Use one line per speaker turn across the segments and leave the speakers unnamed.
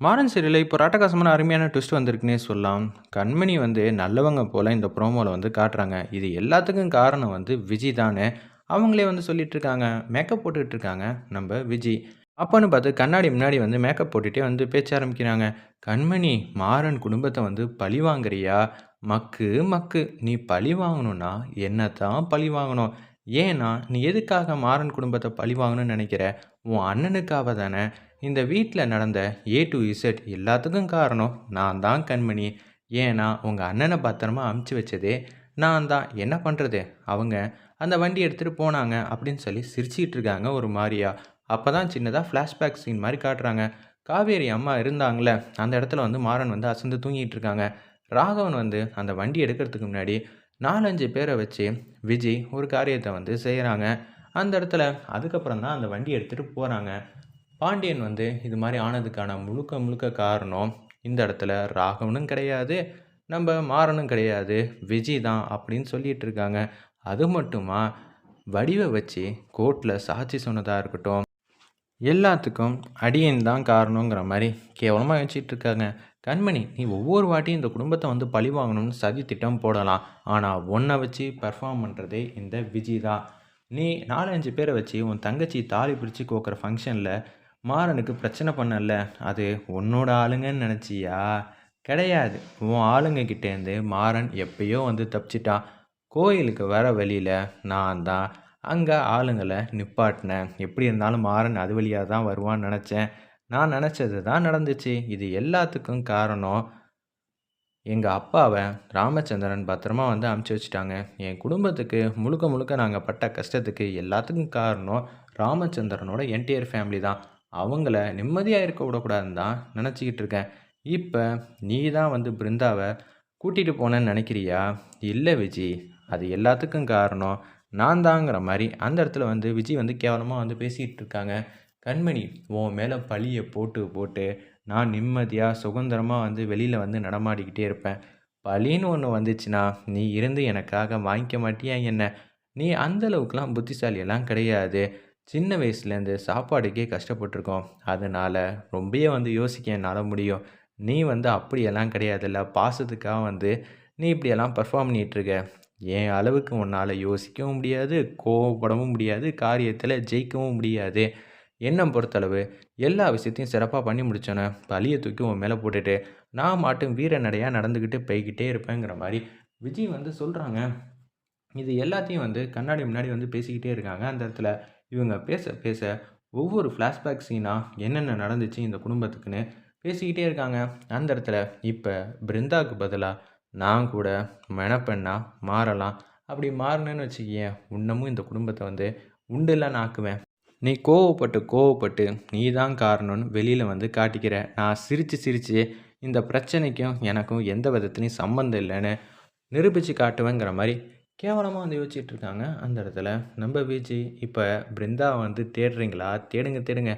மாறன் சீரியலில் இப்போ ராட்டகாசமான அருமையான ட்விஸ்ட் வந்திருக்குன்னே சொல்லலாம். கண்மணி வந்து நல்லவங்க போல் இந்த ப்ரோமோவில் வந்து காட்டுறாங்க. இது எல்லாத்துக்கும் காரணம் வந்து விஜி தானே. அவங்களே வந்து சொல்லிட்டு இருக்காங்க. மேக்கப் போட்டுக்கிட்டு இருக்காங்க. நம்ம விஜி. அப்போன்னு பார்த்து கண்ணாடி முன்னாடி வந்து மேக்கப் போட்டுகிட்டே வந்து பேச்ச ஆரம்பிக்கிறாங்க. கண்மணி மாறன் குடும்பத்தை வந்து பழி வாங்குறியா? மக்கு மக்கு. நீ பழி வாங்கணும்னா என்ன தான் பழி வாங்கணும்? ஏன்னா நீ எதுக்காக மாறன் குடும்பத்தை பழி வாங்கணும்னு நினைக்கிற? உன் அண்ணனுக்காக தானே. இந்த வீட்டில் நடந்த ஏ டு இசட் எல்லாத்துக்கும் காரணம் நான் தான் கண்மணி. ஏன்னா உங்கள் அண்ணனை பத்திரமா அமுச்சு வச்சதே நான் தான். என்ன பண்ணுறது அவங்க அந்த வண்டி எடுத்துகிட்டு போனாங்க அப்படின்னு சொல்லி சிரிச்சிட்டு இருக்காங்க ஒரு மாதிரியா அப்போ தான் சின்னதாக ஃப்ளாஷ்பேக் சீன் மாதிரி காட்டுறாங்க. காவேரி அம்மா இருந்தாங்களே அந்த இடத்துல வந்து மாறன் வந்து அசந்து தூங்கிட்டு இருக்காங்க. ராகவன் வந்து அந்த வண்டி எடுக்கிறதுக்கு முன்னாடி நாலஞ்சு பேரை வச்சு விஜய் ஒரு காரியத்தை வந்து செய்கிறாங்க அந்த இடத்துல அதுக்கப்புறம் தான் அந்த வண்டி எடுத்துகிட்டு போகிறாங்க பாண்டியன் வந்து இது மாதிரி ஆனதுக்கான முழுக்க முழுக்க காரணம் இந்த இடத்துல ராகவனும் கிடையாது நம்ம மாறனும் கிடையாது விஜய் தான் அப்படின்னு சொல்லிகிட்டு இருக்காங்க. அது மட்டுமா? வடிவை வச்சு கோர்ட்டில் சாட்சி சொன்னதாக இருக்கட்டும் எல்லாத்துக்கும் அடியன் தான் காரணங்கிற மாதிரி கேவலமாக வச்சுட்டு இருக்காங்க. கண்மணி நீ ஒவ்வொரு வாட்டியும் இந்த குடும்பத்தை வந்து பழி வாங்கணும்னு சதி திட்டம் போடலாம். ஆனால் ஒன்றை வச்சு பெர்ஃபார்ம் பண்ணுறதே இந்த விஜய் தான். நீ நாலஞ்சு பேரை வச்சு உன் தங்கச்சி தாலி பிடிச்சி கோக்குற ஃபங்க்ஷனில் மாறனுக்கு பிரச்சனை பண்ணல. அது உன்னோட ஆளுங்கன்னு நினச்சியா? கிடையாது. உன் ஆளுங்கக்கிட்டேருந்து மாறன் எப்பயோ வந்து தப்பிச்சிட்டான். கோயிலுக்கு வர வழியில் நான் தான் அங்கே ஆளுங்களை நிப்பாட்டினேன் எப்படி இருந்தாலும் மாறன் அது வழியாக தான் வருவான்னு நினச்சேன். நான் நினச்சது தான் நடந்துச்சு. இது எல்லாத்துக்கும் காரணம் எங்கள் அப்பாவை ராமச்சந்திரன் பத்திரமா வந்து அமுச்சு வச்சுட்டாங்க. என் குடும்பத்துக்கு முழுக்க முழுக்க நாங்கள் பட்ட கஷ்டத்துக்கு எல்லாத்துக்கும் காரணம் ராமச்சந்திரனோட என்டையர் ஃபேமிலி தான். அவங்கள நிம்மதியாக இருக்க விடக்கூடாதுன்னு தான் நினச்சிக்கிட்டு இருக்கேன். இப்போ நீ தான் வந்து பிருந்தாவை கூட்டிகிட்டு போனேன்னு நினைக்கிறியா? இல்லை விஜி அது எல்லாத்துக்கும் காரணம். நான் தாங்கிற மாதிரி அந்த இடத்துல வந்து விஜய் வந்து கேவலமாக வந்து பேசிகிட்டு இருக்காங்க கண்மணி உன் மேலே பழியை போட்டு போட்டு நான் நிம்மதியாக சுதந்திரமாக வந்து வெளியில் வந்து நடமாடிக்கிட்டே இருப்பேன். பழின்னு ஒன்று வந்துச்சுன்னா நீ இருந்து எனக்காக வாங்கிக்க மாட்டியா என்ன? நீ அந்தளவுக்குலாம் புத்திசாலியெல்லாம் கிடையாது. சின்ன வயசுலேருந்து சாப்பாடுக்கே கஷ்டப்பட்டிருக்கோம். அதனால் ரொம்பவே வந்து யோசிக்க என்னால் முடியும். நீ வந்து அப்படியெல்லாம் கிடையாதுல்ல. பாசத்துக்காக வந்து நீ இப்படியெல்லாம் பர்ஃபார்ம் பண்ணிகிட்ருக்க. என் அளவுக்கு உன்னால் யோசிக்கவும் முடியாது கோவப்படவும் முடியாது காரியத்தில் ஜெயிக்கவும் முடியாது. என்னை பொறுத்தளவு? எல்லா விஷயத்தையும் சிறப்பாக பண்ணி முடித்தோன்னே பழியை தூக்கி உன் மேலே போட்டுட்டு நான் மாட்டும் வீர நடையாக நடந்துக்கிட்டு போய்கிட்டே இருப்பேங்கிற மாதிரி விஜய் வந்து சொல்கிறாங்க இது எல்லாத்தையும் வந்து கண்ணாடி முன்னாடி வந்து பேசிக்கிட்டே இருக்காங்க. அந்த இடத்துல இவங்க பேச பேச ஒவ்வொரு ஃப்ளாஷ்பேக் சீனாக என்னென்ன நடந்துச்சு இந்த குடும்பத்துக்குன்னு பேசிக்கிட்டே இருக்காங்க. அந்த இடத்துல இப்போ பிருந்தாவுக்கு பதிலாக நான் கூட மெனப்பெண்ணாக மாறலாம். அப்படி மாறினேன்னு வச்சுக்கியேன் இன்னமும் இந்த குடும்பத்தை வந்து உண்டுலாம் ஆக்குவேன். நீ கோவப்பட்டு கோவப்பட்டு நீ தான் காரணம்னு வெளியில் வந்து காட்டிக்கிற. நான் சிரித்து சிரித்து இந்த பிரச்சனைக்கும் எனக்கும் எந்த விதத்துலையும் சம்மந்தம் இல்லைன்னு நிரூபித்து காட்டுவேங்கிற மாதிரி கேவலமாக வந்து யோசிச்சுட்டு இருக்காங்க. அந்த இடத்துல நம்ம விஜய் இப்போ பிருந்தா வந்து தேடுறீங்களா? தேடுங்க தேடுங்க.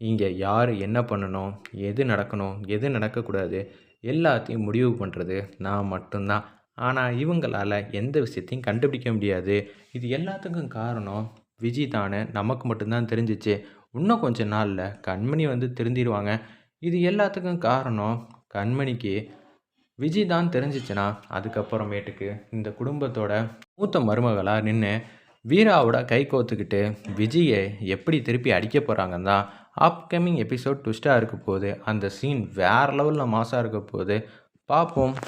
இங்கே யார் என்ன பண்ணணும்? எது நடக்கணும்? எது நடக்கக்கூடாது? எல்லாத்தையும் முடிவு பண்ணுறது நான் மட்டும்தான். ஆனால் இவங்களால் எந்த விஷயத்தையும் கண்டுபிடிக்க முடியாது. இது எல்லாத்துக்கும் காரணம் விஜய் தானே நமக்கு மட்டும்தான் தெரிஞ்சிச்சு. இன்னும் கொஞ்ச நாளில் கண்மணி வந்து திருந்திடுவாங்க இது எல்லாத்துக்கும் காரணம் கண்மணிக்கு விஜய் தான் தெரிஞ்சிச்சுன்னா அதுக்கப்புறமேட்டுக்கு இந்த குடும்பத்தோட மூத்த மருமகளாக நின்று வீராவோட கை கோத்துக்கிட்டு விஜயை எப்படி திருப்பி அடிக்க போகிறாங்கன்னு தான் அப்கமிங் எபிசோட் ட்விஸ்ட்டாக இருக்க போகுது. அந்த சீன் வேறு லெவலில் மாசாக இருக்க போகுது. பார்ப்போம்